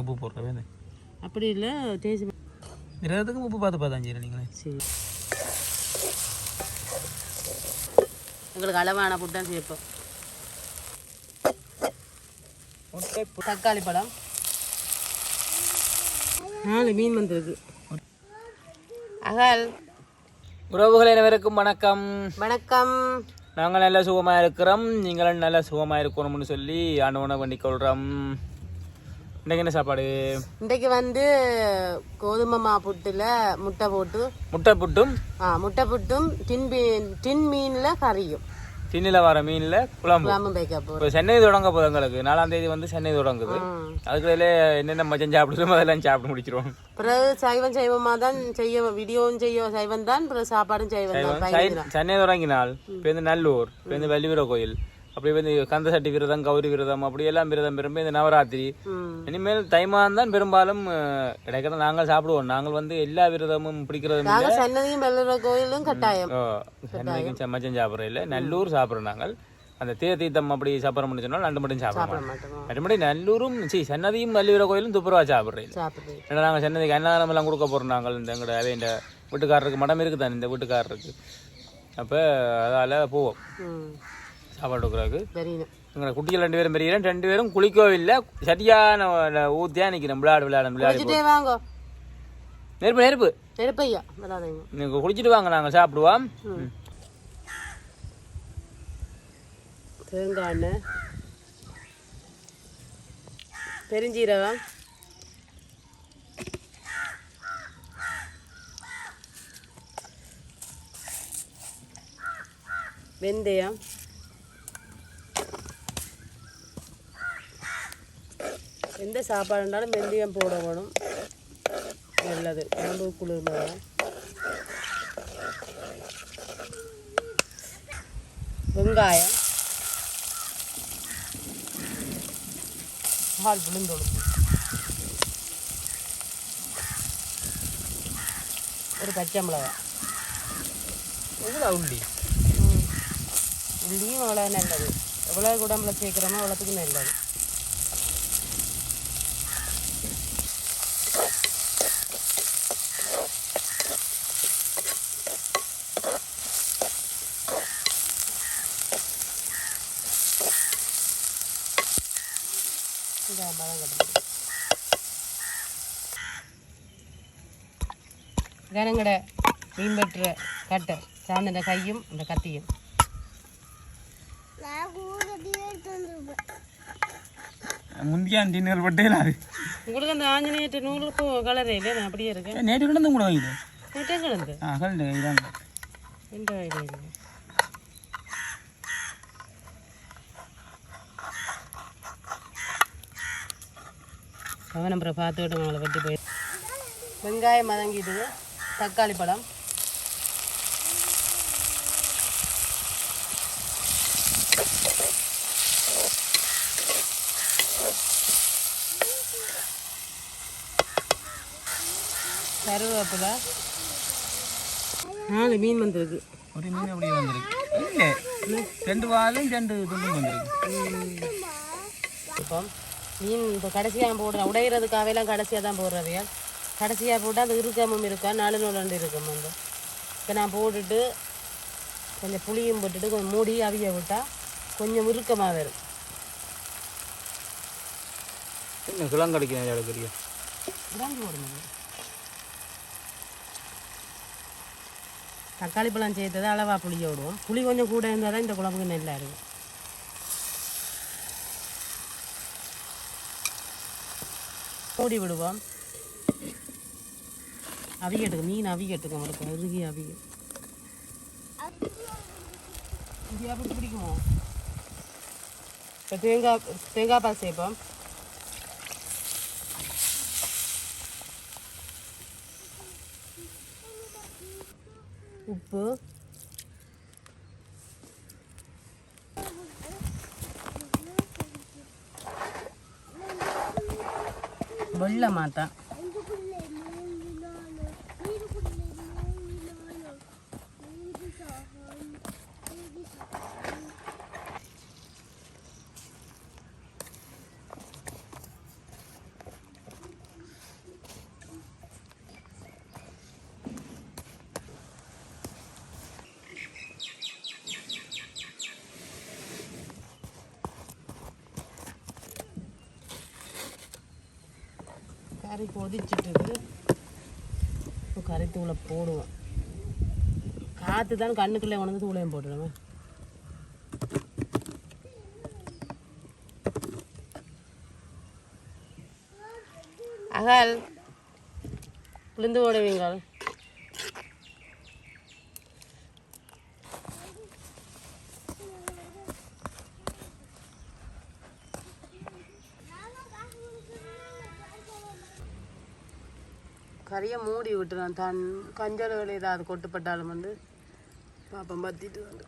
உப்பு போடுறவே அப்படி இல்லை தேசி விரதத்துக்கு உப்பு பார்த்து பார்த்தா சரி நீங்களே? சரி. எங்களுக்கு அளவான புட்டு தான் சேர்ப்போம் தக்காளி பழம். நாலு மீன் வந்திருக்கு. அகல். உறவுகள் அனைவருக்கும் வணக்கம். வணக்கம். நாங்கள் நல்ல சுகமாக இருக்கிறோம். நீங்களும் நல்ல சுகமாக இருக்கணும்னு சொல்லி ஆண்டவனை பண்ணிக் கொள்கிறோம் இன்னைக்கு என்ன சாப்பாடு? இன்றைக்கு வந்து கோதுமை மா புட்டுல முட்டை போட்டு முட்டை புட்டும்? ஆ முட்டை புட்டும் டின் மீன் டின் மீனில் கறியும். திண்ணில வர மீனில் குழம்பு. குழம்பு வைக்க போகிறோம் இப்போ சென்னை தொடங்க போகுது எங்களுக்கு. நாலாம் தேதி வந்து சென்னை தொடங்குது. அதுக்குள்ள என்னென்ன மச்சம் சாப்பிடுறோமோ அதெல்லாம் சாப்பிட்டு முடிச்சிருவோம். பிறகு சைவம் சைவமாக தான் செய்ய வீடியோவும் செய்ய சைவம் தான் பிறகு சாப்பாடும் சைவம் தான். சென்னை தொடங்கினால் இப்போ இந்த நல்லூர் இப்போ இந்த வள்ளிவீர கோயில் அப்படி வந்து கந்த சட்டி விரதம் கௌரி விரதம் அப்படி எல்லாம் விரதம் பெரும்பு இந்த நவராத்திரி. இனிமேல் தைமான் தான் பெரும்பாலும் இடைக்கிற நாங்கள் சாப்பிடுவோம். நாங்கள் வந்து எல்லா விரதமும் பிடிக்கிறதும் சன்னதியும் கோயிலும் கட்டாயம். சென்னைக்கும் செம்மச்சம் சாப்பிட்றோம் இல்லை. நல்லூர் சாப்பிட்றோம் நாங்கள். அந்த தேர் தீர்த்தம் அப்படி சாப்பிட்ற சொன்னால் ரெண்டு மட்டும் சாப்பிட சாப்பிட மாட்டோம். நல்லூரும் சி சன்னதியும் வள்ளிவீர கோயிலும் துப்புரவா சாப்பிட்றேன் சாப்பிடுறது ஏன்னா நாங்கள் சென்னதிக்கு அன்னதானம் எல்லாம் கொடுக்க போகிறோம் நாங்கள். இந்த எங்களோட அவை இந்த வீட்டுக்காரருக்கு மடம் இருக்குது தானே இந்த வீட்டுக்காரருக்கு. அப்போ அதால் போவோம். சாப்பாடு கொடுக்குறதுக்கு. தெரியணும் எங்களை குட்டிகள் ரெண்டு பேரும் பெரிய ரெண்டு பேரும் குளிக்கவே இல்லை. சரியான ஊத்தியா நிற்கிறோம் விளையாடு விளையாடு விளையாடு. நெருப்பு நெருப்பு. நெருப்பையா வராதீங்க நீங்கள் குளிச்சுட்டு வாங்க நாங்கள் சாப்பிடுவோம். ம். தேங்காய் எண்ணெய். பெருஞ்சீரகம். வெந்தயம். எந்த சாப்பாடு இருந்தாலும் வெந்தயம் போட வேணும் நல்லது. உடம்பு குளிர்மை வெங்காயம். பால் விழுந்தொழுப்பு ஒரு பச்சை மிளகாய். எவ்வளோ உள்ளி? உள்ளியும் அவ்வளோ நல்லது. எவ்வளோ உடம்புல சேர்க்குறோமோ அவ்வளோத்துக்கு நல்லது. இந்த மரம் கட்டுறது கனங்கடை மீன் வெட்டுற கட்டை சார்ந்த கையும் இந்த கத்தியும். முந்தியா தின்னர் பட்டேலாரு உங்களுக்கு அந்த ஆஞ்சநேயத்து நூலுக்கு கலரே இல்லை நான் அப்படியே இருக்கேன். நேற்று கிடந்து கூட வாங்கிது நூற்றே கிடந்து ஆ கலந்து இதாங்க. எந்த அவன் அப்புறம் பார்த்துக்கிட்டு அவளை வெட்டி போய் வெங்காயம் மதங்கிட்டு தக்காளி பழம். கருவேப்பிலை. நாலு மீன் வந்திருக்கு. ஒரு மீன் அப்படியே வந்திருக்கு? இல்லை ரெண்டு வாலும் ரெண்டு துண்டும் வந்திருக்கு. இப்போ மீன் இப்போ கடைசியாக போடுறேன் உடையிறதுக்காகலாம் கடைசியாக தான் போடுறவையா கடைசியாக போட்டால் அது இருக்காமல் இருக்கா? நாலு நாள் ரெண்டு இருக்கும் வந்து இப்போ நான் போட்டுட்டு கொஞ்சம் புளியும் போட்டுட்டு கொஞ்சம் மூடி அவிய விட்டால் கொஞ்சம் இறுக்கமாக வரும். என்ன கிழங்கு கிடைக்கிறேன் எடுக்கிறியா இதாங்க போடணும் தக்காளி பழம் சேர்த்தது அளவா புளிய விடுவோம். புளி கொஞ்சம் கூட இருந்தால் தான் இந்த குழம்புக்கு நல்லா இருக்கும். மூடி விடுவோம் அவிகட்டுக்கு மீன் அவிகட்டுக்கு அவருக்கு அருகி அவிக இது அப்படி பிடிக்குமோ? இப்போ தேங்காய் தேங்காய் பால் சேர்ப்போம் உப்பு. வெள்ளை மாத்தா கறி கொதிச்சுட்டு இப்போ கறி தூளை போடுவோம். காற்று தான் கண்ணுக்குள்ளே உணர்ந்து தூளையும் போட்டுடுவேன் அகல் விழுந்து ஓடுவீங்கள். கறியை மூடி விட்டுறேன். தன் கஞ்சல் ஏதாவது கொட்டுப்பட்டாலும் வந்து பாப்பம் பத்திட்டு வந்து.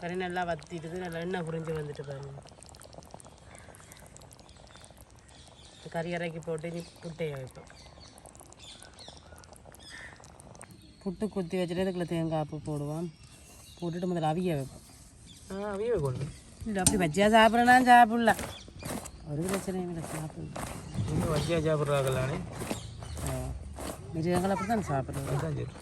கறி நல்லா வத்திடுது. நல்லா எண்ணெய் புரிஞ்சு வந்துட்டு பாருங்க. கறி இறக்கி போட்டு நீ புட்டையை வைப்போம். புட்டு குத்தி வச்சுட்டு இதுக்குள்ள தேங்காய் பூ போடுவோம். போட்டுட்டு முதல்ல அவிய வைப்போம். ஆ அவிய கொண்டு இல்லை அப்படி வச்சியா சாப்பிட்றேன்னா சாப்பிடலாம். ஒரு பிரச்சனையும் இல்லை சாப்பிடலாம் இன்னும் வச்சியா சாப்பிட்றாங்களானே மிருகங்கள் அப்படி தான் சரி.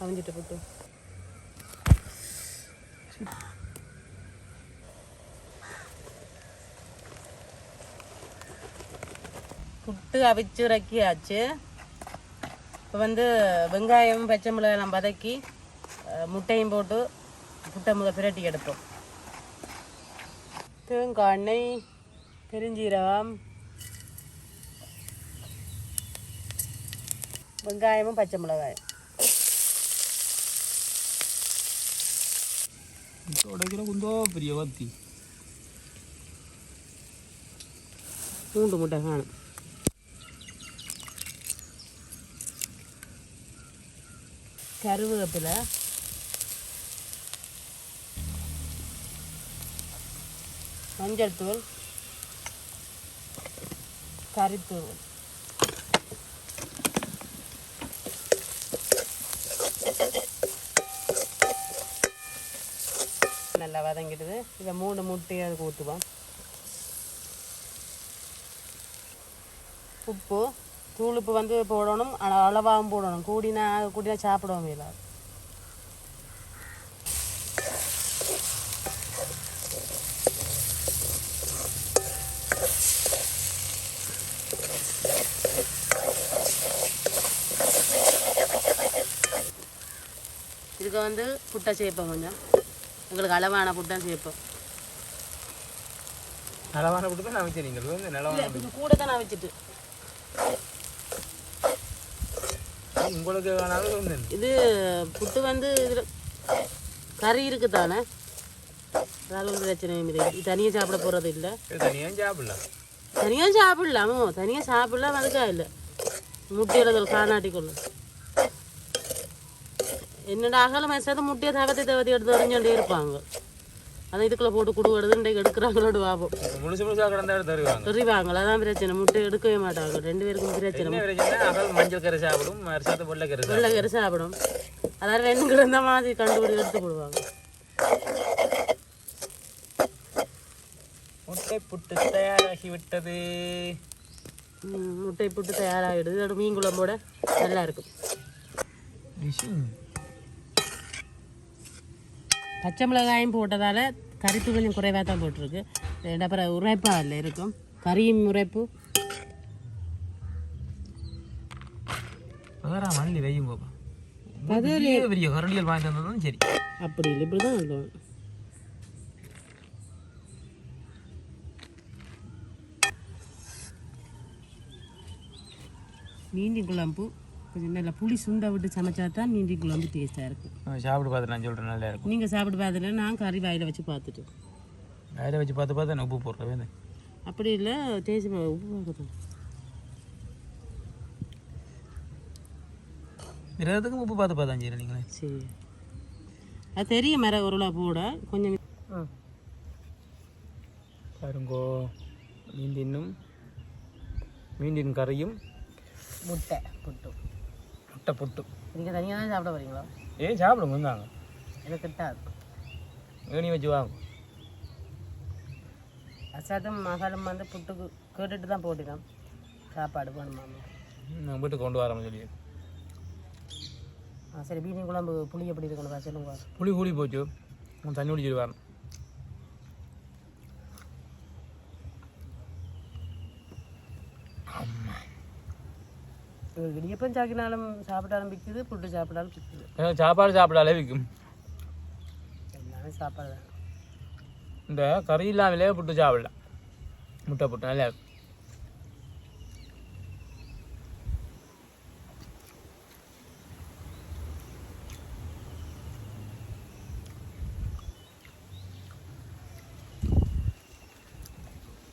அவிஞ்சிட்டு புட்டு புட்டு அவிச்சு இறக்கியாச்சு. இப்போ வந்து வெங்காயம் பச்சை மிளகாய் நம்ம வதக்கி முட்டையும் போட்டு புட்டை முத பிரட்டி எடுப்போம். தேங்காய் எண்ணெய் பெருஞ்சீரகம் வெங்காயமும் பச்சை மிளகாயும். உடைக்கிற குந்தோ பெரிய வத்தி. பூண்டு முட்டை காணும். கருவேப்பிலை. மஞ்சள் தூள். கறித்தூள் நல்லா வதங்கிடுது. இதை மூணு முட்டையை அதுக்கு ஊற்றுவோம் உப்பு. தூள் உப்பு வந்து போடணும் அள- அளவாகவும் போடணும். கூடினா கூடினா சாப்பிடவும் இல்லை இதுக்கு வந்து புட்டை சேர்ப்போம் கொஞ்சம். எங்களுக்கு அளவான புட்டை சேர்ப்போம். நலவான விட்டு தான் நலவான இது கூட தான் நான் வச்சுட்டு உங்களுக்கு வேணாலும் இது புட்டு வந்து இதில் கறி இருக்குது தானே? அதனால ஒரு பிரச்சனையும் இல்லை. இது தனியாக சாப்பிட போகிறது இல்லை. தனியாக சாப்பிடலாம். தனியாக சாப்பிடலாமோ. தனியாக சாப்பிடலாம் அதுக்கா இல்லை. முட்டையில காணாட்டிக்குள்ள என்னடா அகல மேசாத முட்டையை தவத்தி தவத்தி எடுத்து வரைஞ்சோண்டே இருப்பாங்க. அதை இதுக்குள்ள போட்டு குடுவடுது இன்றைக்கு எடுக்கிறாங்களோடு வாபம் முழுசு முழுசாக கிடந்தா தருவாங்க. அதான் பிரச்சனை. முட்டை எடுக்கவே மாட்டாங்க. ரெண்டு பேருக்கும் பிரச்சனை. மஞ்சள் கரை சாப்பிடும் மறுசாத்து வெள்ளை கரை சாப்பிடும். வெள்ளை கறி சாப்பிடும். அதாவது ரெண்டு கிடந்த மாதிரி கண்டுபிடி எடுத்து போடுவாங்க. முட்டை புட்டு தயாராகி விட்டது முட்டை புட்டு தயாராகிடுது. அதோட மீன் குழம்போட நல்லா இருக்கும். பச்சை மிளகாயும் போட்டதால் கறிப்பு கொஞ்சம் குறைவாக தான் போட்டிருக்கு. அப்புறம் உரைப்பா இல்லை இருக்கும். கறியும் உரைப்பு. மல்லி போப்பா. அது பெரிய கரண்டியல் வாங்கிட்டு வந்ததும் சரி. அப்படி இல்லை இப்படி தான் இருக்கும். மீண்டி குழம்பு. கொஞ்சம் நல்லா புளி சுண்டை விட்டு சமைச்சா தான் மீண்டி குழம்பு டேஸ்ட்டாக இருக்கும். சாப்பிட்டு பார்த்து நான் சொல்கிறேன் நல்லா இருக்கும். நீங்கள் சாப்பிட்டு பார்த்துட்டு நான் கறி வாயில் வச்சு பார்த்துட்டு. வேலை வச்சு பார்த்து பார்த்து நான் உப்பு போடுறேன் அப்படி இல்லை டேஸ்ட் உப்பு பார்க்கணும் விரதத்துக்கும் உப்பு பார்த்து பார்த்தா சரி நீங்களே. சரி. அது தெரியும் மர உருளை போட கொஞ்சம் பாருங்கோ மீண்டின்னும் மீண்டின் கறியும் முட்டை புட்டு முட்டை புட்டு. நீங்கள் தனியாக தான் சாப்பிட வரீங்களா ஏன் சாப்பிடுங்க வந்தாங்க. எனக்கு கிட்டாது ஏணி வச்சு வாங்க. அசாத்தும் மகளும் வந்து புட்டுக்கு கேட்டுட்டு தான் போட்டினோம் சாப்பாடு வேணுமா நான் வீட்டுக்கு கொண்டு வரேன் சொல்லி. ஆ சரி மீன் குழம்பு புளி எப்படி இருக்கணும் சொல்லுங்க புளி கூலி போச்சு. தண்ணி குடிச்சிட்டு இடியப்பம் சாக்கினாலும் சாப்பிட்டாலும் விற்குது புட்டு சாப்பிட்டாலும் விற்குது சாப்பாடு சாப்பிடாலே விற்கும் எல்லாமே சாப்பாடு தான். இந்த கறி இல்லாமலே புட்டு சாப்பிடலாம். முட்டை புட்டு நல்லா இருக்கும்.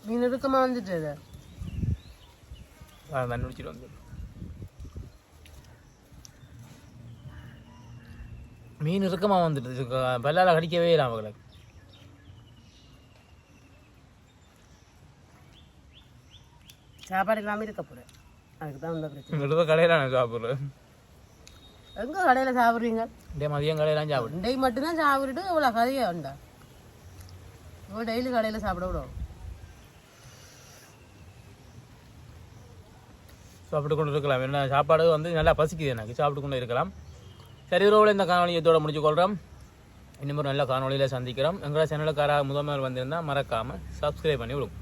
மீன் இறுக்கமாக வந்துட்டு அது தண்ணி குடிச்சிட்டு மீன் இறுக்கமாக வந்துட்டு இதுக்கு பல்லால கடிக்கவே இல்லை அவங்களுக்கு சாப்பாடு இல்லாமல் இருக்க போகிறேன் அதுக்கு தான் இந்த பிரச்சனை. இங்கிட்ட கடையில் நான் சாப்பிட்றேன் எங்கே கடையில் சாப்பிட்றீங்க? இதே மதியம் கடையெல்லாம் சாப்பிடுறேன் ரெண்டை மட்டும்தான் சாப்பிட்டுட்டு இவ்வளோ கதையே உண்டா இவ்வளோ டெய்லி கடையில் சாப்பிட விடும் சாப்பிட்டு கொண்டு இருக்கலாம். என்ன சாப்பாடு வந்து நல்லா பசிக்குது எனக்கு. சாப்பிட்டு கொண்டு இருக்கலாம். சரி உறவுல இந்த காணொலியை இதோட முடிச்சு கொள்கிறோம் இன்னும் ஒரு நல்ல காணொலியில் சந்திக்கிறோம். எங்களோட சேனலுக்காராக முதல் முதல் வந்திருந்தால் மறக்காமல் சப்ஸ்கிரைப் பண்ணி விடுங்க.